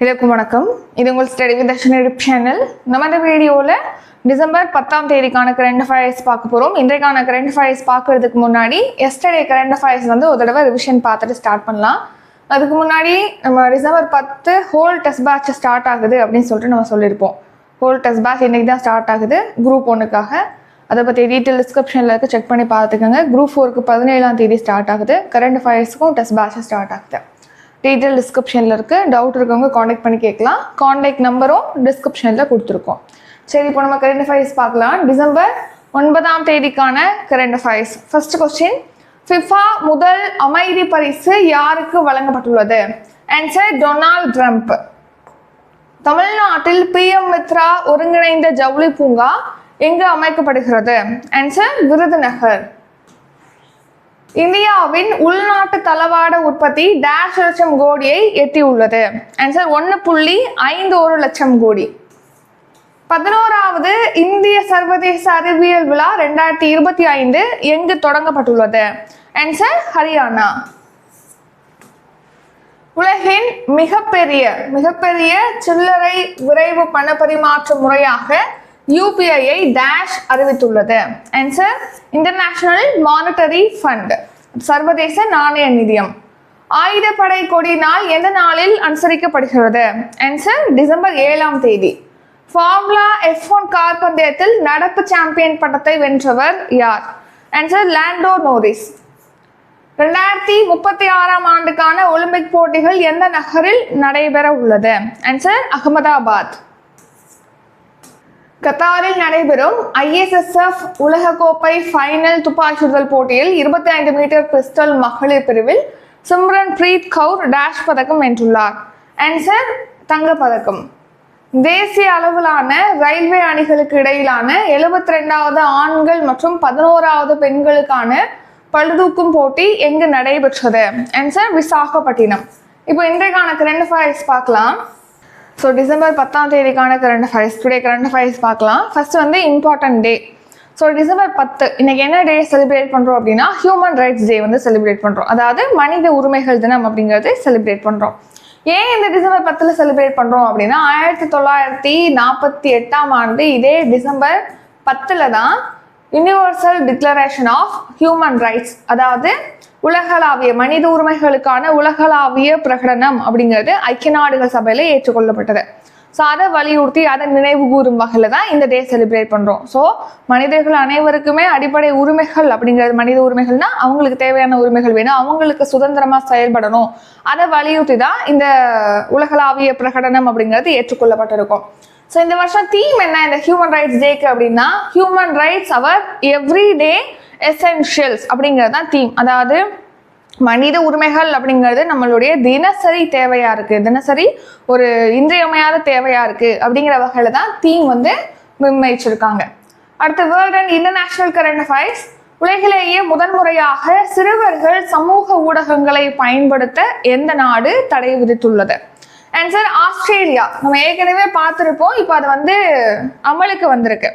எல்லாருக்கும் வணக்கம். இது உங்கள் study with Darshan YouTube channel நம்ம இந்த வீடியோவில் டிசம்பர் பத்தாம் தேதிக்கான கரண்ட் அஃபேர்ஸ் பார்க்க போகிறோம் இன்றைக்கான கரண்ட் அஃபேர்ஸ் பார்க்கறதுக்கு முன்னாடி எஸ்டர்டே கரண்ட் அஃபேர்ஸ் வந்து ஒரு தடவை ரிவிஷன் பார்த்துட்டு ஸ்டார்ட் பண்ணலாம். அதுக்கு முன்னாடி நம்ம டிசம்பர் பத்து ஹோல் டெஸ்ட் பேட்ச் ஸ்டார்ட் ஆகுது அப்படின்னு சொல்லிட்டு நம்ம சொல்லியிருப்போம். ஹோல் டெஸ்ட் பேட்ச் இன்றைக்கி தான் ஸ்டார்ட் ஆகுது. குரூப் ஒன்றுக்காக அதை பற்றி டீட்டெயில் டிஸ்கிரிப்ஷனில் இருக்க செக் பண்ணி பார்த்துக்கோங்க. குரூப் ஃபோருக்கு பதினேழாம் தேதி ஸ்டார்ட் ஆகுது. கரண்ட் அஃபேர்ஸ்க்கும் டெஸ்ட் பேட்ச் ஸ்டார்ட் ஆகுது. டீட்டெயில் டிஸ்கிரிப்ஷனில் இருக்குது டவுட் இருக்கவங்க காண்டாக்ட் பண்ணி கேட்கலாம். காண்டாக்ட் நம்பரும் டிஸ்கிரிப்ஷனில் கொடுத்துருக்கோம். சரி இப்போ நம்ம கரண்ட் அஃபேர்ஸ் பார்க்கலாம். டிசம்பர் ஒன்பதாம் தேதிக்கான current affairs first question FIFA முதல் அமைதி பரிசு யாருக்கு வழங்கப்பட்டுள்ளது? ஆன்சர் டொனால்ட் ட்ரம்ப் தமிழ்நாட்டில் பிஎம் மித்ரா ஒருங்கிணைந்த ஜவுளி பூங்கா எங்கு அமைக்கப்படுகிறது? ஆன்சர் விருதுநகர். இந்தியாவின் உள்நாட்டு தளவாட உற்பத்தி டேஷ் லட்சம் கோடியை எட்டியுள்ளது. ஆன்சர் ஒன்று புள்ளி ஐந்து ஒரு லட்சம் கோடி. பதினோராவது இந்திய சர்வதேச அறிவியல் விழா ரெண்டாயிரத்தி இருபத்தி ஐந்து எங்கு தொடங்கப்பட்டுள்ளது? ஆன்சர் ஹரியானா. உலகின் மிகப்பெரிய மிகப்பெரிய சில்லறை விரைவு பண பரிமாற்ற முறையாக யூபிஐயை டேஷ் அறிவித்துள்ளது. ஆன்சர் இன்டர்நேஷனல் மானிட்டரி ஃபண்ட் சர்வதேச நாணய நிதியம். ஆயுதப்படை கொடி நாள் எந்த நாளில் அனுசரிக்கப்படுகிறது? ஆன்சர் டிசம்பர் ஏழாம் தேதி. ஃபார்முலா எஃப் ஒன் கார் பந்தயத்தில் நடப்பு சாம்பியன் பட்டத்தை வென்றவர் யார்? ஆன்சர் லேண்டோ நோரிஸ் ரெண்டாயிரத்தி முப்பத்தி ஆறாம் ஆண்டுக்கான ஒலிம்பிக் போட்டிகள் எந்த நகரில் நடைபெற உள்ளது ஆன்சர் அகமதாபாத். கத்தாரில் நடைபெறும் ஐஎஸ்எஸ்எஃப் உலகக்கோப்பை ஃபைனல் துப்பாக்கி சுடுதல் போட்டியில் இருபத்தி ஐந்து மீட்டர் பிஸ்டல் மகளிர் பிரிவில் சிம்ரன் பிரீத் கவுர் டேஷ் பதக்கம் வென்றுள்ளார். ஆன்சர் தங்கப்பதக்கம். தேசிய அளவிலான ரயில்வே அணிகளுக்கு இடையிலான எழுபத்தி ரெண்டாவது ஆண்கள் மற்றும் பதினோராவது பெண்களுக்கான பழுதூக்கும் போட்டி எங்கு நடைபெற்றது? ஆன்சர் விசாகப்பட்டினம். இப்போ இன்றைக்கான கரண்ட் அஃபேர்ஸ் பார்க்கலாம். ஸோ டிசம்பர் பத்தாம் தேதிக்கான current affairs today current affairs பார்க்கலாம். ஃபர்ஸ்ட் வந்து இம்பார்ட்டன்ட் டே ஸோ டிசம்பர் பத்து இன்னைக்கு என்ன டே செலிப்ரேட் பண்ணுறோம் அப்படின்னா ஹியூமன் ரைட்ஸ் டே வந்து செலிப்ரேட் பண்ணுறோம் அதாவது மனித உரிமைகள் தினம் அப்படிங்கிறது செலிப்ரேட் பண்ணுறோம் ஏன் இந்த டிசம்பர் பத்தில் செலிப்ரேட் பண்ணுறோம் அப்படின்னா ஆயிரத்தி தொள்ளாயிரத்தி நாற்பத்தி எட்டாம் ஆண்டு இதே டிசம்பர் பத்தில் தான் Universal Declaration of Human Rights அதாவது உலகளாவிய மனித உரிமைகளுக்கான உலகளாவிய பிரகடனம் அப்படிங்கிறது ஐக்கிய நாடுகள் சபையில் ஏற்றுக்கொள்ளப்பட்டது. ஸோ அதை வலியுறுத்தி அதை நினைவு கூறும் வகையில் தான் இந்த டே செலிப்ரேட் பண்ணுறோம் ஸோ மனிதர்கள் அனைவருக்குமே அடிப்படை உரிமைகள் அப்படிங்கிறது மனித உரிமைகள்னா அவங்களுக்கு தேவையான உரிமைகள் வேணும் அவங்களுக்கு சுதந்திரமாக செயல்படணும். அதை வலியுறுத்தி தான் இந்த உலகளாவிய பிரகடனம் அப்படிங்கிறது ஏற்றுக்கொள்ளப்பட்டிருக்கும். ஸோ இந்த வருஷம் தீம் என்ன? இந்த ஹியூமன் ரைட்ஸ் டேக்கு அப்படின்னா human rights our everyday essentials அப்படிங்கிறது தான் தீம் அதாவது மனித உரிமைகள் அப்படிங்கிறது நம்மளுடைய தினசரி தேவையாக இருக்குது தினசரி ஒரு இன்றியமையாத தேவையாக இருக்குது அப்படிங்கிற வகையில் தான் தீம் வந்து நிர்ணயிச்சிருக்காங்க. அடுத்து world and international current affairs உலகிலேயே முதன்முறையாக சிறுவர்கள் சமூக ஊடகங்களை பயன்படுத்த எந்த நாடு தடை விதித்துள்ளது? Answer Australia. நம்ம ஏற்கனவே பார்த்துருப்போம். இப்போ அது வந்து அமலுக்கு வந்திருக்கு.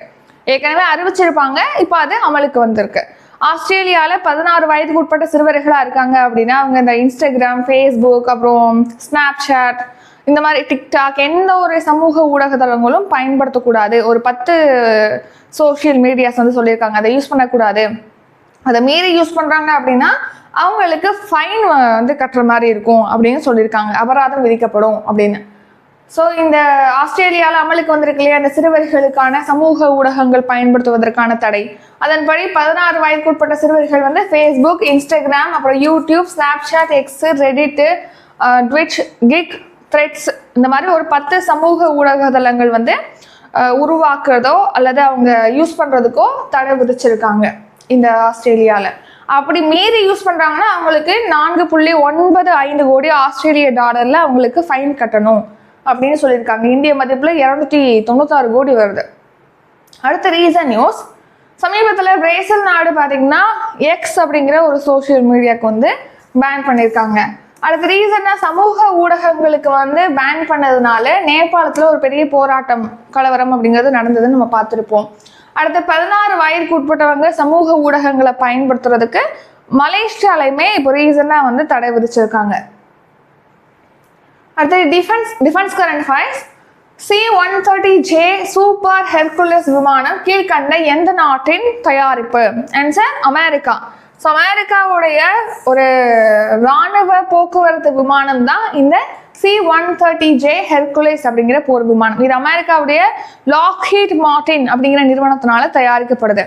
ஏற்கனவே அறிவிச்சிருப்பாங்க. இப்போ அது அமலுக்கு வந்திருக்கு. ஆஸ்திரேலியாவில் பதினாறு வயதுக்கு உட்பட்ட சிறுவர்களாக இருக்காங்க அப்படின்னா அவங்க இந்த இன்ஸ்டாகிராம் ஃபேஸ்புக் அப்புறம் ஸ்னாப்சாட் இந்த மாதிரி டிக்டாக் எந்த ஒரு சமூக ஊடகத்தளங்களும் பயன்படுத்தக்கூடாது. ஒரு பத்து சோஷியல் மீடியாஸ் வந்து சொல்லியிருக்காங்க. அதை யூஸ் பண்ணக்கூடாது. அதை மீறி யூஸ் பண்ணுறாங்க அப்படின்னா அவங்களுக்கு ஃபைன் வந்து கட்டுற மாதிரி இருக்கும் அப்படின்னு சொல்லியிருக்காங்க. அபராதம் விதிக்கப்படும் அப்படின்னு. ஸோ இந்த ஆஸ்திரேலியாவில் அமலுக்கு வந்திருக்கு இல்லையா? அந்த சிறுவர்களுக்கான சமூக ஊடகங்கள் பயன்படுத்துவதற்கான தடை. அதன்படி பதினாறு வயதுக்குட்பட்ட சிறுவர்கள் வந்து ஃபேஸ்புக் இன்ஸ்டாகிராம் அப்புறம் YouTube Snapchat X Reddit Twitch Kick Threads இந்த மாதிரி ஒரு பத்து சமூக ஊடகதளங்கள் வந்து உருவாக்குறதோ அல்லது அவங்க யூஸ் பண்ணுறதுக்கோ தடை விதிச்சிருக்காங்க இந்த ஆஸ்திரேலியாவில் அப்படி மீறி யூஸ் பண்ணுறாங்கன்னா அவங்களுக்கு நான்கு புள்ளி ஒன்பது ஐந்து கோடி ஆஸ்திரேலிய டாலரில் அவங்களுக்கு ஃபைன் கட்டணும் அப்படின்னு சொல்லியிருக்காங்க. இந்திய மதிப்பில் இரநூத்தி தொண்ணூத்தாறு கோடி வருது. அடுத்த ரீசன் நியூஸ் சமீபத்தில் பிரேசில் நாடு பார்த்தீங்கன்னா எக்ஸ் அப்படிங்கிற ஒரு சோஷியல் மீடியாவுக்கு வந்து பேன் பண்ணியிருக்காங்க. அடுத்த ரீசனாக சமூக ஊடகங்களுக்கு வந்து பேன் பண்ணதுனால நேபாளத்தில் ஒரு பெரிய போராட்டம் கலவரம் அப்படிங்கிறது நடந்ததுன்னு நம்ம பார்த்துருப்போம். அடுத்த பதினாறு வயதுக்கு உட்பட்டவங்க சமூக ஊடகங்களை பயன்படுத்துறதுக்கு மலேசியாலையுமே இப்போ ரீசனாக வந்து தடை விதிச்சிருக்காங்க. அடுத்தது defence defence current affairs C one thirty J super Hercules விமானம் கீழ்கண்ட எந்த நாட்டின் தயாரிப்பு? Answer America. ஸோ அமெரிக்காவுடைய ஒரு ராணுவ போக்குவரத்து விமானம் தான் இந்த C one thirty J Hercules அப்படிங்கிற போர் விமானம். இது அமெரிக்காவுடைய லாக்ஹீட் மார்டின் அப்படிங்கிற நிறுவனத்தினால தயாரிக்கப்படுது.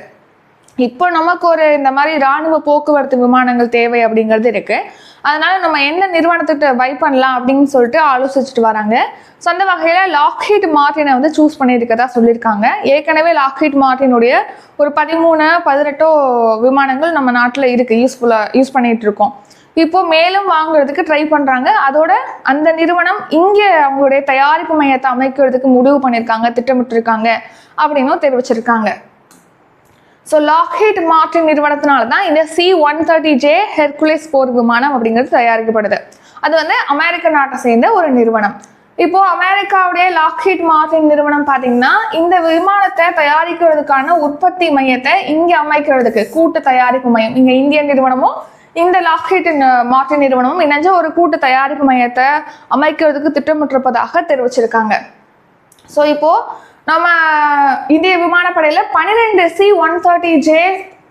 இப்போ நமக்கு ஒரு இந்த மாதிரி இராணுவ போக்குவரத்து விமானங்கள் தேவை அப்படிங்கிறது இருக்கு. அதனால நம்ம எந்த நிறுவனத்துக்கு பை பண்ணலாம் அப்படின்னு சொல்லிட்டு ஆலோசிச்சுட்டு வராங்க. ஸோ அந்த வகையில் லாக்ஹீட் மார்டினை வந்து சூஸ் பண்ணியிருக்கதா சொல்லியிருக்காங்க. ஏற்கனவே லாக்ஹீட் மார்டினுடைய ஒரு பதிமூணு பதினெட்டோ விமானங்கள் நம்ம நாட்டில் இருக்கு. யூஸ்ஃபுல்லாக யூஸ் பண்ணிட்டு இருக்கோம். இப்போ மேலும் வாங்குறதுக்கு ட்ரை பண்றாங்க. அதோட அந்த நிறுவனம் இங்கே அவங்களுடைய தயாரிப்பு மையத்தை அமைக்கிறதுக்கு முடிவு பண்ணியிருக்காங்க திட்டமிட்டிருக்காங்க அப்படின்னும் தெரிவிச்சிருக்காங்க. ஸோ லாக்ஹீட் மார்டின் நிறுவனத்தினால தான் இந்த C one thirty J Hercules போர் விமானம் அப்படிங்கிறது தயாரிக்கப்படுது. அது வந்து அமெரிக்க நாட்டை சேர்ந்த ஒரு நிறுவனம். இப்போ அமெரிக்காவுடைய லாக்ஹீட் மார்டின் நிறுவனம் பார்த்தீங்கன்னா இந்த விமானத்தை தயாரிக்கிறதுக்கான உற்பத்தி மையத்தை இங்கே அமைக்கிறதுக்கு கூட்டு தயாரிப்பு மையம் இங்கே இந்திய நிறுவனமும் இந்த லாக்ஹீட் மார்டின் நிறுவனமும் இணைஞ்ச ஒரு கூட்டு தயாரிப்பு மையத்தை அமைக்கிறதுக்கு திட்டமிட்டிருப்பதாக தெரிவிச்சிருக்காங்க. ஸோ இப்போ நம்ம இந்திய விமானப்படையில் பன்னிரெண்டு C one thirty J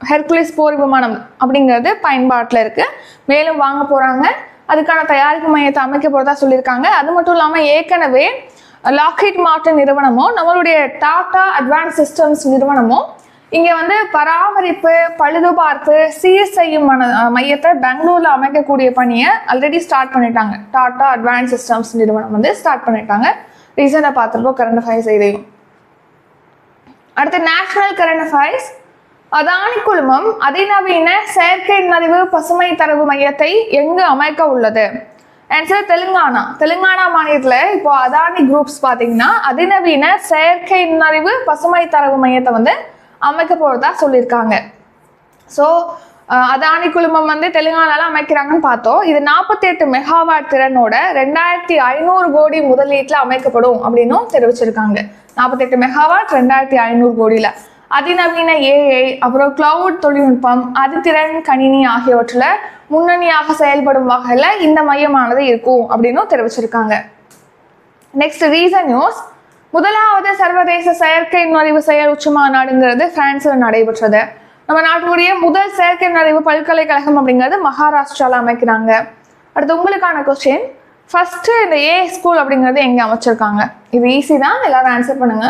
Hercules போர் விமானம் அப்படிங்கிறது பயன்பாட்டில் இருக்கு. மேலும் வாங்க போகிறாங்க அதுக்கான தயாரிப்பு மையத்தை அமைக்க போகிறதா சொல்லியிருக்காங்க. அது மட்டும் இல்லாமல் ஏற்கனவே லாக்ஹீட் மார்டின் நிறுவனமும் நம்மளுடைய டாடா அட்வான்ஸ் சிஸ்டம்ஸ் நிறுவனமும் இங்க வந்து பராமரிப்பு பழுதுபார்ப்பு சீர் செய்யும் மன- மையத்தை பெங்களூர்ல அமைக்கக்கூடிய பணியை ஆல்ரெடி ஸ்டார்ட் பண்ணிட்டாங்க. டாடா அட்வான்ஸ் சிஸ்டம்ஸ் நிறுவனம் வந்து ஸ்டார்ட் பண்ணிட்டாங்க. ரீசெண்டாக பார்த்துருப்போம் கரண்ட் அஃபேர்ஸ் இதையும். அடுத்து நேஷனல் கரண்ட் அஃபேர்ஸ் அதானி குழுமம் அதிநவீன செயற்கை நுண்ணறிவு பசுமை தரவு மையத்தை எங்கு அமைக்க உள்ளது? ஆன்சர் தெலுங்கானா. தெலுங்கானா மாநிலத்தில் இப்போ அதானி குரூப்ஸ் பார்த்தீங்கன்னா அதிநவீன செயற்கை நுண்ணறிவு பசுமை தரவு மையத்தை வந்து அமைக்க போறதா சொல்லியிருக்காங்க ஸோ அதானி குழுமம் வந்து தெலுங்கானால அமைக்கிறாங்கன்னு பார்த்தோம். இது நாற்பத்தி எட்டு மெகாவாட் திறனோட ரெண்டாயிரத்தி ஐநூறு கோடி முதலீட்டில் அமைக்கப்படும் அப்படின்னும் தெரிவிச்சிருக்காங்க. நாற்பத்தெட்டு மெகாவாட் ரெண்டாயிரத்தி ஐநூறு கோடியில். அதிநவீன ஏஐ அப்புறம் கிளவுட் தொழில்நுட்பம் அதிதிறன் கணினி ஆகியவற்றில் முன்னணியாக செயல்படும் வகையில் இந்த மையமானது இருக்கும் அப்படின்னும் தெரிவிச்சிருக்காங்க. நெக்ஸ்ட் ரீசன் நியூஸ் முதலாவது சர்வதேச செயற்கை நுழைவு செயல் உச்சி மாநாடுங்கிறது பிரான்சில் நடைபெற்றது. நம்ம நாட்டினுடைய முதல் செயற்கை நுழைவு பல்கலைக்கழகம் அப்படிங்கிறது மகாராஷ்டிராவில் அமைக்கிறாங்க. அடுத்து உங்களுக்கான கொஸ்டின் ஃபர்ஸ்ட் இந்த ஏ ஸ்கூல் அப்படிங்கிறது எங்க அமைச்சிருக்காங்க? இது ஈஸி தான் எல்லாரும் ஆன்சர் பண்ணுங்க.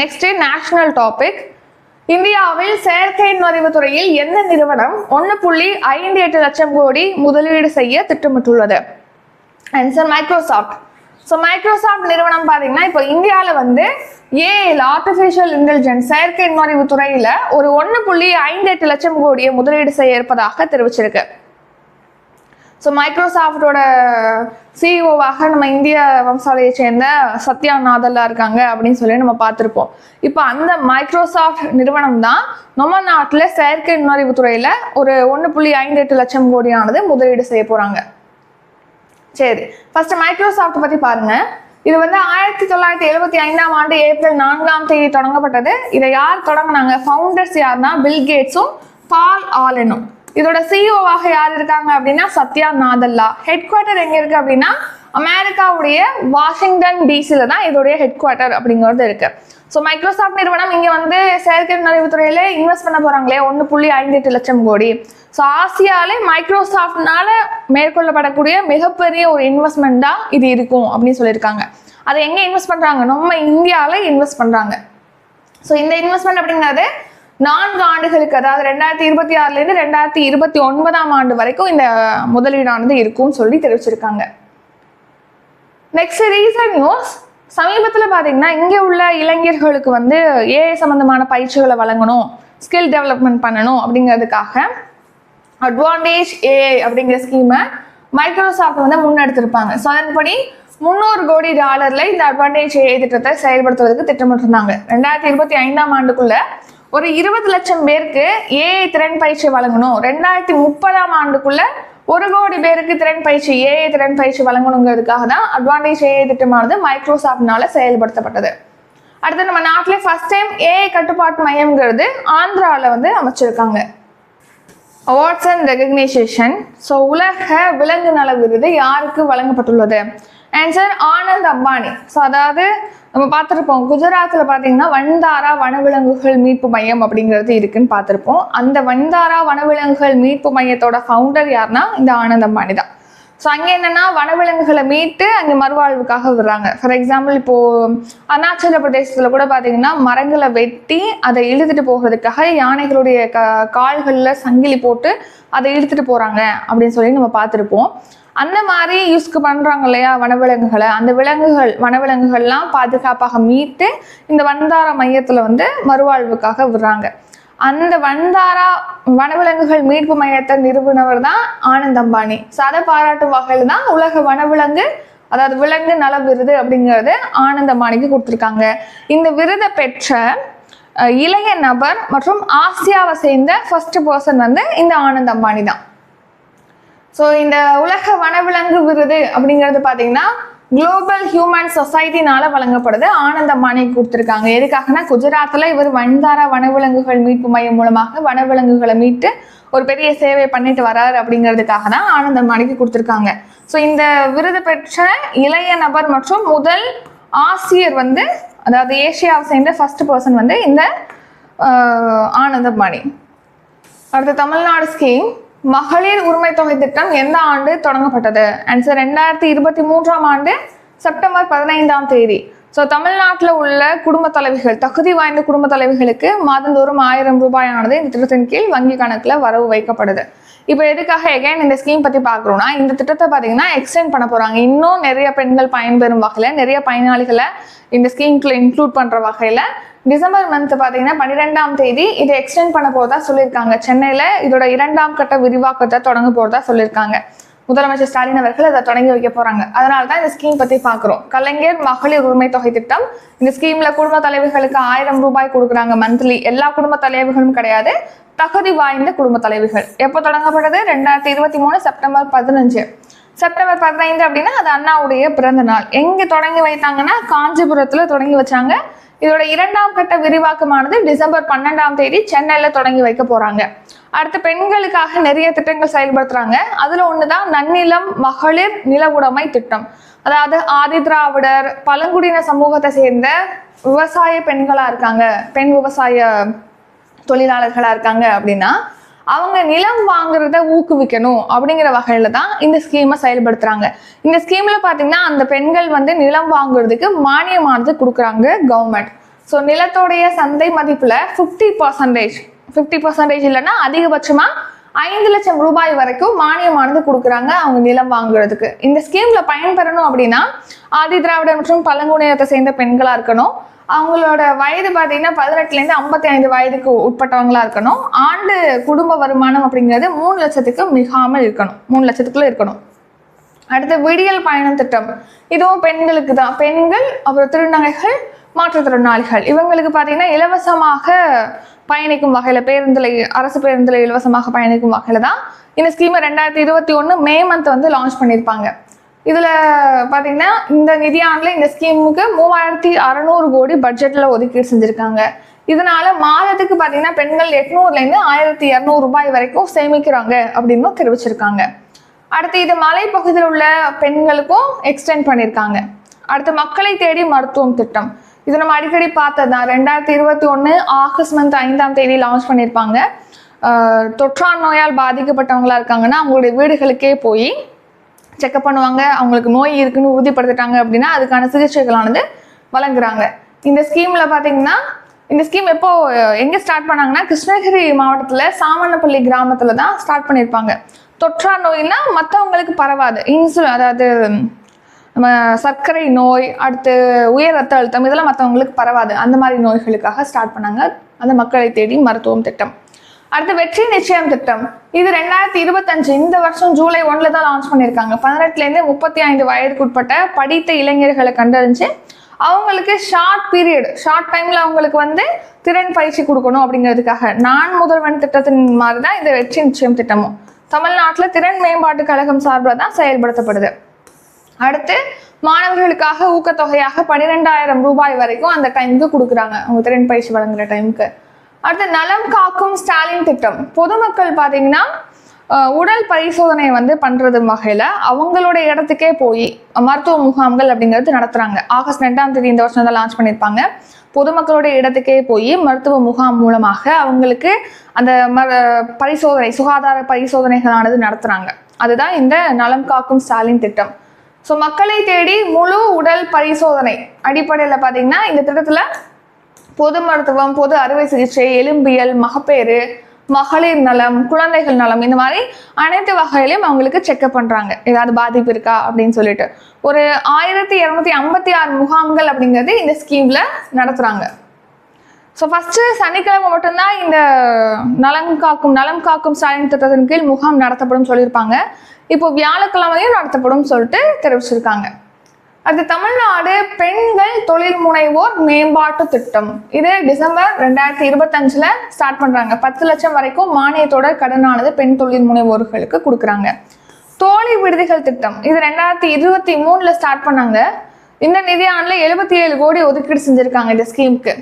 நெக்ஸ்ட் நேஷனல் டாபிக் இந்தியாவில் செயற்கை நுழைவு துறையில் எந்த நிறுவனம் ஒன்று புள்ளி ஐந்து எட்டு லட்சம் கோடி முதலீடு செய்ய திட்டமிட்டுள்ளது? ஆன்சர் மைக்ரோசாஃப்ட் ஸோ மைக்ரோசாஃப்ட் நிறுவனம் பார்த்தீங்கன்னா இப்போ இந்தியாவில் வந்து ஏஐல ஆர்டிஃபிஷியல் இன்டெலிஜென்ஸ் செயற்கை நுண்ணறிவு துறையில் ஒரு ஒன்று புள்ளி ஐந்து எட்டு லட்சம் கோடியை முதலீடு செய்ய இருப்பதாக தெரிவிச்சிருக்கு. ஸோ மைக்ரோசாஃப்டோட சிஇஓவாக நம்ம இந்திய வம்சாவளியை சேர்ந்த சத்யா நாதல்லா இருக்காங்க அப்படின்னு சொல்லி நம்ம பார்த்துருப்போம். இப்போ அந்த மைக்ரோசாஃப்ட் நிறுவனம் தான் நம்ம நாட்டில் செயற்கை நுண்ணறிவு துறையில் ஒரு ஒன்று புள்ளி ஐந்து எட்டு லட்சம் கோடியானது முதலீடு செய்ய போகிறாங்க சரி. ஃபர்ஸ்ட் மைக்ரோசாஃப்ட் பற்றி பாருங்க. இது வந்து ஆயிரத்தி தொள்ளாயிரத்தி எழுபத்தி ஐந்தாம் ஆண்டு ஏப்ரல் நான்காம் தேதி தொடங்கப்பட்டது. இதை யார் தொடங்கினாங்க? ஃபவுண்டர்ஸ் யாருன்னா பில் கேட்ஸும் பால் ஆலனும் இதோட சிஇஓவாக யார் இருக்காங்க அப்படின்னா சத்யா நாதல்லா. ஹெட் குவார்ட்டர் எங்க இருக்கு அப்படின்னா அமெரிக்காவுடைய வாஷிங்டன் டிசில தான் இதோடைய ஹெட் குவார்ட்டர் அப்படிங்கிறது இருக்கு. ஸோ மைக்ரோசாஃப்ட் நிறுவனம் இங்க வந்து செயற்கை நுழைவு துறையில இன்வெஸ்ட் பண்ண போறாங்களே. ஒன்று புள்ளி ஐந்து எட்டு லட்சம் கோடி. ஸோ ஆசியாலே மைக்ரோசாஃப்ட்னால மேற்கொள்ளப்படக்கூடிய மிகப்பெரிய ஒரு இன்வெஸ்ட்மெண்ட் தான் இது இருக்கும் அப்படின்னு சொல்லியிருக்காங்க. அதை எங்கே இன்வெஸ்ட் பண்ணுறாங்க நம்ம இந்தியாவில் இன்வெஸ்ட் பண்ணுறாங்க ஸோ இந்த இன்வெஸ்ட்மெண்ட் அப்படிங்கிறது நான்கு ஆண்டுகளுக்கு அதாவது ரெண்டாயிரத்தி இருபத்தி ஆறுலேருந்து ரெண்டாயிரத்தி இருபத்தி ஒன்பதாம் ஆண்டு வரைக்கும் இந்த முதலீடானது இருக்கும்னு சொல்லி தெரிவிச்சிருக்காங்க. நெக்ஸ்ட் ரீசன் நியூஸ் சமீபத்தில் பார்த்தீங்கன்னா இங்கே உள்ள இளைஞர்களுக்கு வந்து ஏஐ சம்மந்தமான பயிற்சிகளை வழங்கணும் ஸ்கில் டெவலப்மெண்ட் பண்ணணும் அப்படிங்கிறதுக்காக அட்வான்டேஜ் ஏஐ அப்படிங்கிற ஸ்கீமை மைக்ரோசாஃப்ட் வந்து முன்னெடுத்திருப்பாங்க. ஸோ அதன்படி முந்நூறு கோடி டாலர்ல இந்த அட்வான்டேஜ் ஏ திட்டத்தை செயல்படுத்துவதற்கு திட்டமிட்டிருந்தாங்க. ரெண்டாயிரத்தி இருபத்தி ஐந்தாம் ஆண்டுக்குள்ள ஒரு இருபது லட்சம் பேருக்கு ஏஐ திறன் பயிற்சி வழங்கணும். ரெண்டாயிரத்தி முப்பதாம் ஆண்டுக்குள்ள ஒரு கோடி பேருக்கு திறன் பயிற்சி ஏஐ திறன் பயிற்சி வழங்கணுங்கிறதுக்காக தான் அட்வான்டேஜ் ஏஐ திட்டமானது மைக்ரோசாஃப்ட்னால செயல்படுத்தப்பட்டது. அடுத்து நம்ம நாட்டிலே ஃபர்ஸ்ட் டைம் ஏஐ கட்டுப்பாட்டு மையம்ங்கிறது ஆந்திராவில் வந்து அமைச்சிருக்காங்க. அவார்ட்ஸ் அண்ட் ரெகக்னைசேஷன் ஸோ உலக விலங்கு நல விருது யாருக்கு வழங்கப்பட்டுள்ளது? ஆன்சர் ஆனந்த் அம்பானி. ஸோ அதாவது நம்ம பார்த்துருப்போம் குஜராத்தில் பார்த்தீங்கன்னா வந்தாரா வனவிலங்குகள் மீட்பு மையம் அப்படிங்கிறது இருக்குன்னு பார்த்துருப்போம். அந்த வந்தாரா வனவிலங்குகள் மீட்பு மையத்தோட ஃபவுண்டர் யாருன்னா இந்த ஆனந்த் அம்பானி தான் ஸோ அங்கே என்னன்னா வனவிலங்குகளை மீட்டு அங்கே மறுவாழ்வுக்காக விடுறாங்க. ஃபார் எக்ஸாம்பிள் இப்போ அருணாச்சல பிரதேசத்தில் கூட பார்த்தீங்கன்னா மரங்களை வெட்டி அதை இழுத்துட்டு போகிறதுக்காக யானைகளுடைய க கால்களில் சங்கிலி போட்டு அதை இழுத்துட்டு போகிறாங்க அப்படின்னு சொல்லி நம்ம பார்த்துருப்போம். அந்த மாதிரி யூஸ்க்கு பண்ணுறாங்க இல்லையா வனவிலங்குகளை? அந்த விலங்குகள் வனவிலங்குகள்லாம் பாதுகாப்பாக மீட்டு இந்த வந்தார மையத்தில் வந்து மறுவாழ்வுக்காக விடுறாங்க. அந்த வந்தாரா வனவிலங்குகள் மீட்பு மையத்தை நிறுவனவர் தான் ஆனந்த் அம்பானி. ஸோ அதை பாராட்டும் வகையில் தான் உலக வனவிலங்கு அதாவது விலங்கு நல விருது அப்படிங்கிறது ஆனந்த அம்பானிக்கு கொடுத்துருக்காங்க. இந்த விருதை பெற்ற இளைய நபர் மற்றும் ஆசியாவை சேர்ந்த ஃபர்ஸ்ட் பர்சன் வந்து இந்த ஆனந்த் அம்பானி தான். ஸோ இந்த உலக வனவிலங்கு விருது அப்படிங்கிறது பார்த்தீங்கன்னா குளோபல் ஹியூமன் சொசைட்டினால வழங்கப்படுது. ஆனந்தமானை கொடுத்துருக்காங்க. எதுக்காகனா குஜராத்தில் இவர் வந்தாரா வனவிலங்குகள் மீட்பு மையம் மூலமாக வனவிலங்குகளை மீட்டு ஒரு பெரிய சேவை பண்ணிட்டு வராரு அப்படிங்கிறதுக்காக தான் ஆனந்தமானிக்கு கொடுத்துருக்காங்க. ஸோ இந்த விருது பெற்ற இளைய நபர் மற்றும் முதல் ஆசிரியர் வந்து அதாவது ஏஷியாவை சேர்ந்த ஃபர்ஸ்ட் பர்சன் வந்து இந்த ஆனந்தமானி அடுத்த அடுத்து தமிழ்நாடு ஸ்கீம் மகளிர் உரிமை தொகை திட்டம் எந்த ஆண்டு தொடங்கப்பட்டது? ஆன்சர் ரெண்டாயிரத்தி இருபத்தி மூன்றாம் ஆண்டு செப்டம்பர் பதினைந்தாம் தேதி. ஸோ தமிழ்நாட்டில் உள்ள குடும்ப தலைவிகள் தகுதி வாய்ந்த குடும்ப தலைவிகளுக்கு மாதந்தோறும் ஆயிரம் ரூபாயானது இந்த திட்டத்தின் கீழ் வங்கி கணக்கில் வரவு வைக்கப்படுது இப்போ எதுக்காக எகைன் இந்த ஸ்கீம் பற்றி பார்க்குறோம்னா இந்த திட்டத்தை பார்த்தீங்கன்னா எக்ஸ்டெண்ட் பண்ண போகிறாங்க இன்னும் நிறைய பெண்கள் பயன்பெறும் வகையில் நிறைய பயனாளிகளை இந்த ஸ்கீம்குள்ள இன்க்ளூட் பண்ணுற வகையில் டிசம்பர் மந்த் பார்த்தீங்கன்னா பன்னிரெண்டாம் தேதி இதை எக்ஸ்டெண்ட் பண்ண போறதா சொல்லியிருக்காங்க. சென்னையில் இதோட இரண்டாம் கட்ட விரிவாக்கத்தை தொடங்க போறதா சொல்லியிருக்காங்க. முதலமைச்சர் ஸ்டாலின் அவர்கள் அதை தொடங்கி வைக்க போறாங்க. அதனால தான் இந்த ஸ்கீம் பத்தி பார்க்குறோம் கலைஞர் மகளிர் உரிமை தொகை திட்டம். இந்த ஸ்கீம்ல குடும்ப தலைவர்களுக்கு ஆயிரம் ரூபாய் கொடுக்குறாங்க மந்த்லி எல்லா குடும்ப தலைவர்களும் கிடையாது. தகுதி வாய்ந்த குடும்ப தலைவர்கள் எப்போ தொடங்கப்பட்டது? ரெண்டாயிரத்தி இருபத்தி மூணு செப்டம்பர் பதினஞ்சு. செப்டம்பர் பதினைந்து அப்படின்னா அது அண்ணாவுடைய பிறந்த நாள். எங்க தொடங்கி வைத்தாங்கன்னா காஞ்சிபுரத்துல தொடங்கி வச்சாங்க. இதோட இரண்டாம் கட்ட விரிவாக்கமானது டிசம்பர் பன்னெண்டாம் தேதி சென்னையில் தொடங்கி வைக்க போறாங்க. அடுத்து பெண்களுக்காக நிறைய திட்டங்கள் செயல்படுத்துறாங்க. அதுல ஒண்ணுதான் நன்னிலம் மகளிர் நில உடைமை திட்டம். அதாவது ஆதி திராவிடர் பழங்குடியின சமூகத்தை சேர்ந்த விவசாய பெண்களா இருக்காங்க. பெண் விவசாய தொழிலாளர்களா இருக்காங்க அப்படின்னா அவங்க நிலம் வாங்குறத ஊக்குவிக்கணும் அப்படிங்கிற வகையில தான் இந்த ஸ்கீமை செயல்படுத்துறாங்க. இந்த ஸ்கீம்ல பாத்தீங்கன்னா அந்த பெண்கள் வந்து நிலம் வாங்குறதுக்கு மானியமானது கொடுக்குறாங்க கவர்மெண்ட் ஸோ நிலத்தோடைய சந்தை மதிப்புல ஃபிஃப்டி பர்சன்டேஜ் ஃபிஃப்டி பர்சன்டேஜ் இல்லைன்னா அதிகபட்சமா ஐந்து லட்சம் ரூபாய் வரைக்கும் மானியமானது கொடுக்குறாங்க அவங்க நிலம் வாங்குறதுக்கு. இந்த ஸ்கீம்ல பயன்பெறணும் அப்படின்னா ஆதி திராவிடர் மற்றும் பழங்குடியினத்தை சேர்ந்த பெண்களா இருக்கணும். அவங்களோட வயது பார்த்தீங்கன்னா பதினெட்டுலேருந்து ஐம்பத்தி ஐந்து வயதுக்கு உட்பட்டவங்களா இருக்கணும். ஆண்டு குடும்ப வருமானம் அப்படிங்கிறது மூணு லட்சத்துக்கு மிகாமல் இருக்கணும். மூணு லட்சத்துக்குள்ள இருக்கணும். அடுத்து விடியல் பயணம் திட்டம். இதுவும் பெண்களுக்கு தான். பெண்கள் அப்புறம் திருநங்கைகள் மாற்றுத்திறனாளிகள். இவங்களுக்கு பார்த்தீங்கன்னா இலவசமாக பயணிக்கும் வகையில் பேருந்தில் அரசு பேருந்தில் இலவசமாக பயணிக்கும் வகையில் தான் இந்த ஸ்கீமை ரெண்டாயிரத்தி இருபத்தி ஒன்று மே மந்த் வந்து லான்ச் பண்ணியிருப்பாங்க. இதில் பார்த்தீங்கன்னா இந்த நிதியாண்டில் இந்த ஸ்கீமுக்கு மூவாயிரத்தி அறநூறு கோடி பட்ஜெட்டில் ஒதுக்கீடு செஞ்சுருக்காங்க. இதனால மாதத்துக்கு பார்த்தீங்கன்னா பெண்கள் எட்நூறுலேருந்து ஆயிரத்தி இரநூறு ரூபாய் வரைக்கும் சேமிக்கிறாங்க அப்படின்னு தெரிவிச்சிருக்காங்க. அடுத்து இது மலைப்பகுதியில் உள்ள பெண்களுக்கும் எக்ஸ்டெண்ட் பண்ணியிருக்காங்க அடுத்து மக்களை தேடி மருத்துவம் திட்டம். இது நம்ம அடிக்கடி பார்த்தது தான் ரெண்டாயிரத்தி இருபத்தி ஒன்று ஆகஸ்ட் மந்த் ஐந்தாம் தேதி லான்ச் பண்ணியிருப்பாங்க தொற்றா நோயால் பாதிக்கப்பட்டவங்களா இருக்காங்கன்னா அவங்களுடைய வீடுகளுக்கே போய் செக்அப் பண்ணுவாங்க. அவங்களுக்கு நோய் இருக்குன்னு உறுதிப்படுத்திட்டாங்க அப்படின்னா அதுக்கான சிகிச்சைகளானது வழங்குறாங்க. இந்த ஸ்கீமில் பார்த்தீங்கன்னா இந்த ஸ்கீம் எப்போ எங்கே ஸ்டார்ட் பண்ணாங்கன்னா கிருஷ்ணகிரி மாவட்டத்தில் சாமண்ணப்பள்ளி கிராமத்தில் தான் ஸ்டார்ட் பண்ணியிருப்பாங்க தொற்றா நோய்னா மற்றவங்களுக்கு பரவாது. இன்சுலின் அதாவது நம்ம சர்க்கரை நோய் அடுத்து உயர் ரத்த அழுத்தம் இதெல்லாம் மற்றவங்களுக்கு பரவாது. அந்த மாதிரி நோய்களுக்காக ஸ்டார்ட் பண்ணாங்க. அந்த மக்களை தேடி மருத்துவம் திட்டம். அடுத்து வெற்றி நிச்சயம் திட்டம். இது ரெண்டாயிரத்தி இருபத்தஞ்சு இந்த வருஷம் ஜூலை ஒன்ல தான் லான்ச் பண்ணியிருக்காங்க. பதினெட்டுலேருந்து முப்பத்தி ஐந்து வயதுக்கு உட்பட்ட படித்த இளைஞர்களை கண்டறிஞ்சு அவங்களுக்கு ஷார்ட் பீரியட் ஷார்ட் டைம்ல அவங்களுக்கு வந்து திறன் பயிற்சி கொடுக்கணும் அப்படிங்கிறதுக்காக நான் முதல்வன் திட்டத்தின் மாதிரி தான் இந்த வெற்றி நிச்சயம் திட்டமும். தமிழ்நாட்டில் திறன் மேம்பாட்டு கழகம் சார்பில் தான் செயல்படுத்தப்படுது. அடுத்து மாணவர்களுக்காக ஊக்கத்தொகையாக பன்னிரெண்டாயிரம் ரூபாய் வரைக்கும் அந்த டைமுக்கு கொடுக்குறாங்க. அவங்க திறன் பயிற்சி வழங்குற டைமுக்கு அடுத்து நலம் காக்கும் ஸ்டாலின் திட்டம். பொதுமக்கள் பார்த்தீங்கன்னா உடல் பரிசோதனை வந்து பண்றது வகையில அவங்களோட இடத்துக்கே போய் மருத்துவ முகாம்கள் அப்படிங்கிறது நடத்துறாங்க. ஆகஸ்ட் ரெண்டாம் தேதி இந்த வருஷம் தான் லான்ச் பண்ணியிருப்பாங்க. பொதுமக்களுடைய இடத்துக்கே போய் மருத்துவ முகாம் மூலமாக அவங்களுக்கு அந்த ம பரிசோதனை சுகாதார பரிசோதனைகளானது நடத்துறாங்க. அதுதான் இந்த நலம் காக்கும் ஸ்டாலின் திட்டம். ஸோ மக்களை தேடி முழு உடல் பரிசோதனை அடிப்படையில் பார்த்தீங்கன்னா இந்த திட்டத்தில் பொது மருத்துவம் பொது அறுவை சிகிச்சை எலும்பியல் மகப்பேறு மகளிர் நலம் குழந்தைகள் நலம் இந்த மாதிரி அனைத்து வகையிலையும் அவங்களுக்கு செக்அப் பண்ணுறாங்க ஏதாவது பாதிப்பு இருக்கா அப்படின்னு சொல்லிட்டு. ஒரு ஆயிரத்தி இரநூத்தி ஐம்பத்தி ஆறு முகாம்கள் அப்படிங்கிறது இந்த ஸ்கீம்ல நடத்துகிறாங்க ஸோ ஃபஸ்ட்டு சனிக்கிழமை மட்டும்தான் இந்த நலம் காக்கும் நலம் காக்கும் ஸ்டாலின் திட்டத்தின் கீழ் முகாம் நடத்தப்படும் சொல்லியிருப்பாங்க. இப்போ வியாழக்கிழமையும் நடத்தப்படும் சொல்லிட்டு தெரிவிச்சிருக்காங்க. அடுத்து தமிழ்நாடு பெண்கள் தொழில் முனைவோர் மேம்பாட்டு திட்டம். இது டிசம்பர் ரெண்டாயிரத்தி இருபத்தஞ்சுல ஸ்டார்ட் பண்றாங்க. பத்து லட்சம் வரைக்கும் மானியத்தோட கடனானது பெண் தொழில் முனைவோர்களுக்கு கொடுக்குறாங்க. தோழி விடுதிகள் திட்டம். இது ரெண்டாயிரத்தி இருபத்தி மூணுல ஸ்டார்ட் பண்ணாங்க. இந்த நிதியாண்டுல எழுபத்தி ஏழு கோடி ஒதுக்கீடு செஞ்சிருக்காங்க இந்த ஸ்கீமுக்கு.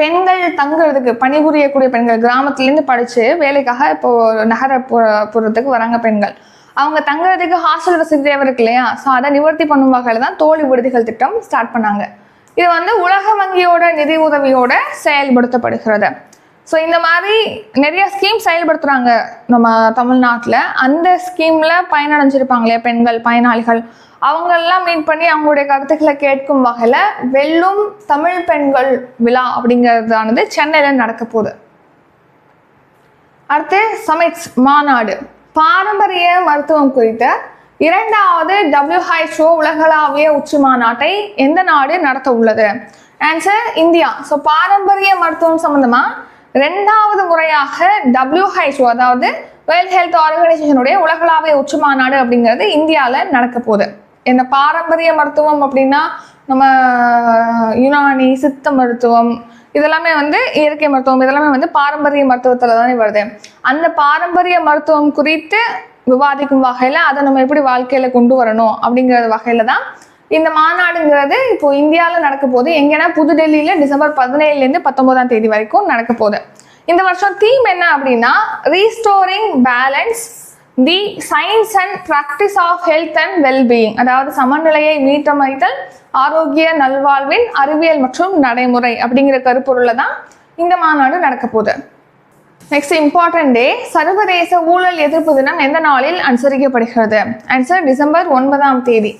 பெண்கள் தங்குறதுக்கு பணிபுரியக்கூடிய பெண்கள் கிராமத்துலேருந்து படித்து வேலைக்காக இப்போ நகர புறத்துக்கு வராங்க பெண்கள். அவங்க தங்குறதுக்கு ஹாஸ்டல் வசதி தேவை இருக்கு இல்லையா? ஸோ அதை நிவர்த்தி பண்ணும் வகையில் தான் தோழி விடுதிகள் திட்டம் ஸ்டார்ட் பண்ணாங்க. இது வந்து உலக வங்கியோட நிதி உதவியோட செயல்படுத்தப்படுகிறது. ஸோ இந்த மாதிரி நிறைய ஸ்கீம் செயல்படுத்துகிறாங்க நம்ம தமிழ்நாட்டில். அந்த ஸ்கீமில் பயனடைஞ்சிருப்பாங்களே பெண்கள் பயனாளிகள். அவங்களெல்லாம் மீட் பண்ணி அவங்களுடைய கருத்துக்களை கேட்கும் வகையில் வெல்லும் தமிழ் பெண்கள் விழா அப்படிங்கிறதானது சென்னையில் நடக்க போகுது. அடுத்து சமிட்ஸ் மாநாடு. பாரம்பரிய மருத்துவம் குறித்த இரண்டாவது டபிள்யூஹெச்ஓ உலகளாவிய உச்சி மாநாட்டை எந்த நாடு நடத்த உள்ளது? Answer India. ஸோ பாரம்பரிய மருத்துவம் சம்பந்தமா ரெண்டாவது முறையாக டபிள்யூஹெச்ஓ அதாவது வேர்ல்ட் ஹெல்த் ஆர்கனைசேஷனுடைய உலகளாவிய உச்சி மாநாடு அப்படிங்கிறது இந்தியாவில் நடக்க போகுது. இந்த பாரம்பரிய மருத்துவம் அப்படின்னா நம்ம யுனானி சித்த மருத்துவம் இதெல்லாமே வந்து இயற்கை மருத்துவம் இதெல்லாமே வந்து பாரம்பரிய மருத்துவத்தில் தானே வருது. அந்த பாரம்பரிய மருத்துவம் குறித்து விவாதிக்கும் வகையில் அதை நம்ம எப்படி வாழ்க்கையில் கொண்டு வரணும் அப்படிங்கிற வகையில் தான் இந்த மாநாடுங்கிறது இப்போ இந்தியாவில் நடக்க போகுது. எங்கன்னா புதுடெல்லியில் டிசம்பர் பதினேழுலேருந்து பத்தொன்பதாம் தேதி வரைக்கும் நடக்க போகுது. இந்த வருஷம் தீம் என்ன அப்படின்னா restoring balance the science and practice of health and wellbeing அதாவது சமநிலையை மீட்டமைத்தல் ஆரோக்கிய நல்வாழ்வின் அறிவியல் மற்றும் நடைமுறை அப்படிங்கிற கருப்பொருளில் தான் இந்த மாநாடு நடக்க போகுது. நெக்ஸ்ட் இம்பார்ட்டன்ட் டே சர்வதேச ஊழல் எதிர்ப்பு தினம் எந்த நாளில் அனுசரிக்கப்படுகிறது? ஆன்சர் டிசம்பர் ஒன்பதாம் தேதி.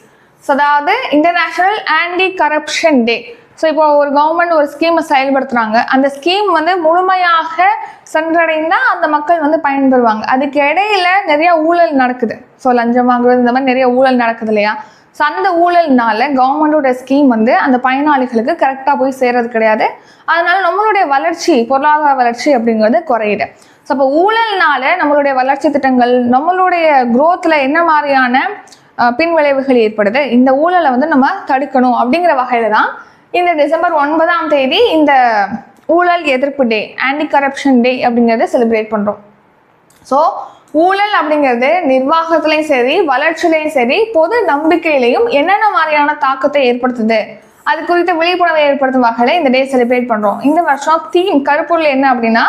ஸோ அதாவது international anti corruption day so இப்போ ஒரு கவர்மெண்ட் ஒரு ஸ்கீமை செயல்படுத்துகிறாங்க அந்த ஸ்கீம் வந்து முழுமையாக சென்றடைந்தால் அந்த மக்கள் வந்து பயன்பெறுவாங்க அதுக்கு இடையில நிறைய ஊழல் நடக்குது. ஸோ லஞ்சம் வாங்குறது இந்த மாதிரி நிறைய ஊழல் நடக்குது இல்லையா? ஸோ அந்த ஊழல்னால கவர்மெண்டோட ஸ்கீம் வந்து அந்த பயனாளிகளுக்கு கரெக்டாக போய் சேர்றது கிடையாது. அதனால நம்மளுடைய வளர்ச்சி பொருளாதார வளர்ச்சி அப்படிங்கிறது குறையுது. ஸோ அப்போ ஊழல்னால நம்மளுடைய வளர்ச்சி திட்டங்கள் நம்மளுடைய குரோத்தில் என்ன மாதிரியான பின்விளைவுகள் ஏற்படுது? இந்த ஊழலை வந்து நம்ம தடுக்கணும் அப்படிங்கிற வகையில தான் இந்த டிசம்பர் ஒன்பதாம் தேதி இந்த ஊழல் எதிர்ப்பு டே ஆன்டி கரப்ஷன் டே அப்படிங்கிறத செலிப்ரேட் பண்ணுறோம் ஸோ ஊழல் அப்படிங்கிறது நிர்வாகத்துலேயும் சரி வளர்ச்சியிலையும் சரி பொது நம்பிக்கையிலையும் என்னென்ன மாதிரியான தாக்கத்தை ஏற்படுத்துது அது குறித்த விழிப்புணர்வை ஏற்படுத்தும் வகையில் இந்த டே செலிப்ரேட் பண்ணுறோம் இந்த வருஷம் தீம் கருப்பொருள் என்ன அப்படின்னா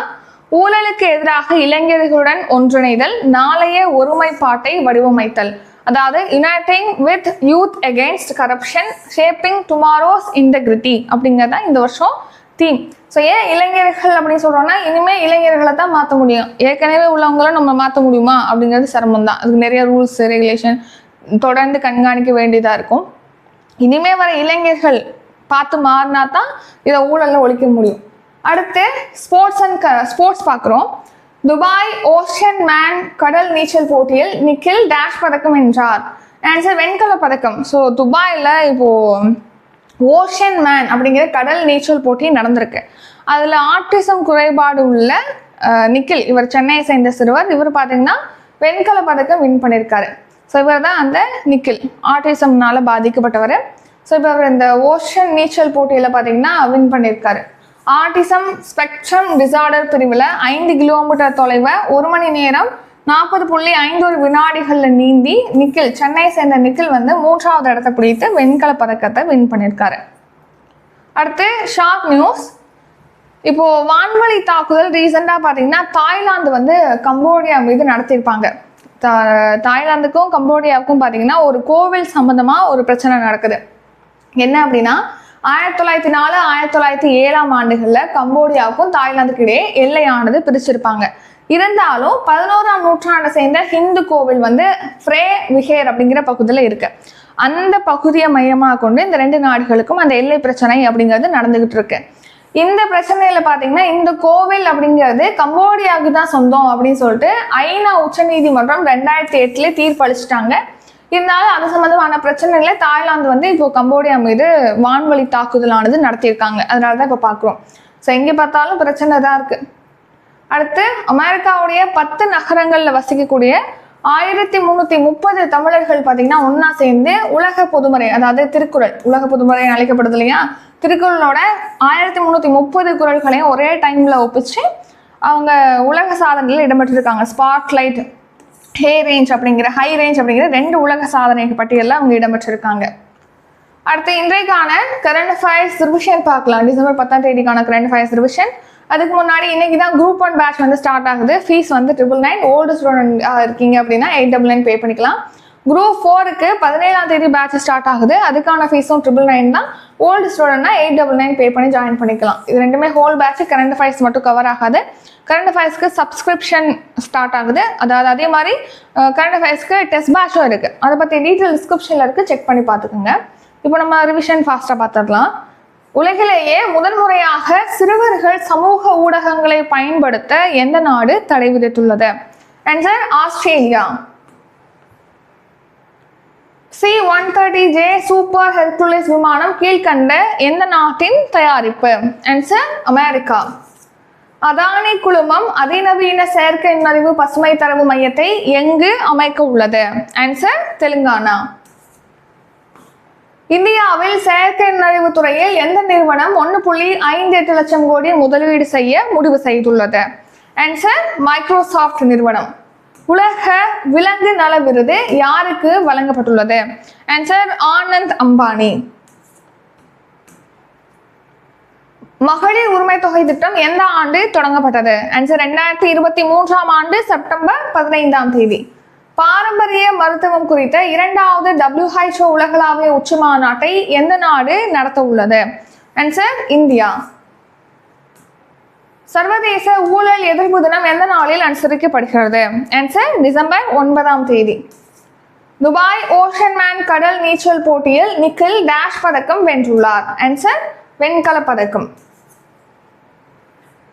ஊழலுக்கு எதிராக இளைஞர்களுடன் ஒன்றிணைதல் நாளைய ஒருமைப்பாட்டை வடிவமைத்தல். அதாவது uniting with youth against corruption shaping tomorrow's integrity அப்படிங்கிறது தான் இந்த வருஷம் தீம் ஸோ ஏன் இளைஞர்கள் அப்படின்னு சொல்கிறோன்னா இனிமேல் இளைஞர்களை தான் மாற்ற முடியும். ஏற்கனவே உள்ளவங்கள நம்ம மாற்ற முடியுமா அப்படிங்கிறது சிரமம் தான். அதுக்கு நிறைய ரூல்ஸ் ரெகுலேஷன் தொடர்ந்து கண்காணிக்க வேண்டியதாக இருக்கும். இனிமே வர இளைஞர்கள் பார்த்து மாறினா தான் இதை ஊழலில் ஒழிக்க முடியும். அடுத்து ஸ்போர்ட்ஸ் அண்ட் க ஸ்போர்ட்ஸ் பார்க்குறோம். துபாய் ஓஷன் மேன் கடல் நீச்சல் போட்டியில் நிக்கில் டேஷ் பதக்கம் வென்றார். ஆன்சர் வெண்கல பதக்கம். ஸோ துபாயில் இப்போ ஓஷன் மேன் அப்படிங்கிற கடல் நீச்சல் போட்டி நடந்திருக்கு. அதில் ஆட்டிசம் குறைபாடு உள்ள நிக்கில் இவர் சென்னையை சேர்ந்த சிறுவர் இவர் பார்த்தீங்கன்னா வெண்கல பதக்கம் வின் பண்ணியிருக்காரு ஸோ இவர் தான் அந்த நிக்கில் ஆர்டிசம்னால பாதிக்கப்பட்டவர். ஸோ இப்போ அவர் இந்த ஓஷன் நீச்சல் போட்டியில் பார்த்தீங்கன்னா வின் பண்ணியிருக்காரு ஆட்டிசம் ஸ்பெக்ட்ரம் டிசார்டர் பிரிவில் ஐந்து கிலோமீட்டர் தொலைவை ஒரு மணி நேரம் நாற்பது புள்ளி ஐந்தொரு வினாடிகளில் நீந்தி நிக்கில் சென்னை சேர்ந்த நிக்கில் வந்து மூன்றாவது இடத்தை பிடித்து வெண்கல பதக்கத்தை வின் பண்ணியிருக்காரு. அடுத்து ஷார்ட் நியூஸ். இப்போ வான்வழி தாக்குதல் ரீசெண்டாக பார்த்தீங்கன்னா தாய்லாந்து வந்து கம்போடியா மீது நடத்தியிருப்பாங்க. தா- தாய்லாந்துக்கும் கம்போடியாவுக்கும் பார்த்தீங்கன்னா ஒரு கோவில் சம்பந்தமாக ஒரு பிரச்சனை நடக்குது. என்ன அப்படின்னா ஆயிரத்தி தொள்ளாயிரத்தி நாலு ஆயிரத்தி தொள்ளாயிரத்தி ஏழாம் ஆண்டுகளில் கம்போடியாவுக்கும் தாய்லாந்துக்கு இடையே எல்லையானது பிரிச்சிருப்பாங்க. இருந்தாலும் பதினோராம் நூற்றாண்டை சேர்ந்த ஹிந்து கோவில் வந்து ஃப்ரே விஹேர் அப்படிங்கிற பகுதியில் இருக்கு. அந்த பகுதியை மையமாக கொண்டு இந்த ரெண்டு நாடுகளுக்கும் அந்த எல்லை பிரச்சனை அப்படிங்கிறது நடந்துகிட்டு இருக்கு. இந்த பிரச்சனையில பாத்தீங்கன்னா இந்த கோவில் அப்படிங்கிறது கம்போடியாவுக்கு தான் சொந்தம் அப்படின்னு சொல்லிட்டு ஐநா உச்சநீதிமன்றம் ரெண்டாயிரத்தி எட்டுல தீர்ப்பளிச்சிட்டாங்க. இருந்தாலும் அது சம்பந்தமான பிரச்சனைகளை தாய்லாந்து வந்து இப்போ கம்போடியா மீது வான்வழி தாக்குதலானது நடத்தியிருக்காங்க. அதனால தான் இப்போ பார்க்குறோம். ஸோ எங்கே பார்த்தாலும் பிரச்சனை தான் இருக்கு. அடுத்து அமெரிக்காவுடைய பத்து நகரங்கள்ல வசிக்கக்கூடிய ஆயிரத்தி முந்நூற்றி முப்பது தமிழர்கள் பார்த்தீங்கன்னா ஒன்றா சேர்ந்து உலக பொதுமறை அதாவது திருக்குறள் உலக பொதுமறை அழைக்கப்படுது இல்லையா? திருக்குறளோட ஆயிரத்தி முந்நூற்றி முப்பது குறள்களையும் ஒரே டைமில் ஒப்பிச்சு அவங்க உலக சாதனையில் இடம்பெற்றிருக்காங்க. ஸ்பாட்லைட் ஹே ரேஞ்ச் அப்படிங்கிற ஹை ரேஞ்ச் அப்படிங்கிற ரெண்டு உலக சாதனை பட்டியலில் அவங்க இடம்பெற்றிருக்காங்க. அடுத்து இன்றைக்கான கரண்ட் அஃபேர்ஸ் ரிவிஷன் பார்க்கலாம். டிசம்பர் பத்தாம் தேதிக்கான கரண்ட் அஃபேர்ஸ் ரிவிஷன் அதுக்கு முன்னாடி இன்னைக்கு தான் குரூப் ஒன் பேட்ச் வந்து ஸ்டார்ட் ஆகுது. ஃபீஸ் வந்து ட்ரிபிள் நைன் ஓல்டு ஸ்டூடெண்ட் இருக்கீங்க அப்படின்னா எயிட் டபுள் நைன் பே பண்ணிக்கலாம். குரூப் ஃபோருக்கு பதினேழாம் தேதி பேட்ச் ஸ்டார்ட் ஆகுது. அதுக்கான ஃபீஸும் ட்ரிபிள் நைன் தான். ஓல்டு ஸ்டூடெண்ட்னா எயிட் டபுள் நைன் பே பண்ணி ஜாயின் பண்ணிக்கலாம். இது ரெண்டுமே ஹோல் பேட்ச் கரண்ட் அஃபேர்ஸ் மட்டும் கவர் ஆகாது. கரண்ட் அஃபேர்ஸ்க்கு சப்ஸ்கிரிப்ஷன் ஸ்டார்ட் ஆகுது. அதாவது அதே மாதிரி கரண்ட் அஃபேர்ஸ்க்கு டெஸ்ட் பேட்சும் இருக்குது அதை பற்றி டீட்டெயில் டிஸ்கிரிப்ஷனில் இருக்குது செக் பண்ணி பார்த்துக்கோங்க. இப்போ நம்ம ரிவிஷன் ஃபாஸ்ட்டாக பார்த்துடலாம். உலகிலேயே முதன்முறையாக சிறுவர்கள் சமூக ஊடகங்களை பயன்படுத்த எந்த நாடு தடை விதித்துள்ளது? Answer Australia. C one thirty J super Hercules விமானம் கீழ்கண்ட எந்த நாட்டின் தயாரிப்பு? Answer America. அதானி குழுமம்? அதிநவீன செயற்கை நுண்ணறிவு பசுமை தரவு மையத்தை எங்கு அமைக்க உள்ளது? ஆன்சர் தெலுங்கானா. இந்தியாவில் செயற்கை நுண்ணறிவு துறையில் எந்த நிறுவனம் ஒன்று புள்ளி ஐந்து எட்டு லட்சம் கோடி முதலீடு செய்ய முடிவு செய்துள்ளது? ஆன்சர் மைக்ரோசாஃப்ட் நிறுவனம். உலக விலங்கு நல விருது யாருக்கு வழங்கப்பட்டுள்ளது? ஆன்சர் ஆனந்த் அம்பானி. மகளிர் உரிமை தொகை திட்டம் எந்த ஆண்டு தொடங்கப்பட்டது? ஆன்சர் ரெண்டாயிரத்தி இருபத்தி மூன்றாம் ஆண்டு செப்டம்பர் பதினைந்தாம் தேதி. பாரம்பரிய மருத்துவம் குறித்த இரண்டாவது டபிள்யூஹெச்ஓ உலகளாவிய உச்சி மாநாட்டை எந்த நாடு நடத்த உள்ளது? Answer India. சர்வதேச ஊழல் எதிர்ப்பு தினம் எந்த நாளில் அனுசரிக்கப்படுகிறது? ஆன்சர் டிசம்பர் ஒன்பதாம் தேதி. துபாய் ஓஷன் மேன் கடல் நீச்சல் போட்டியில் நிக்கில் டேஷ் பதக்கம் வென்றுள்ளார். ஆன்சர் வெண்கலப் பதக்கம்.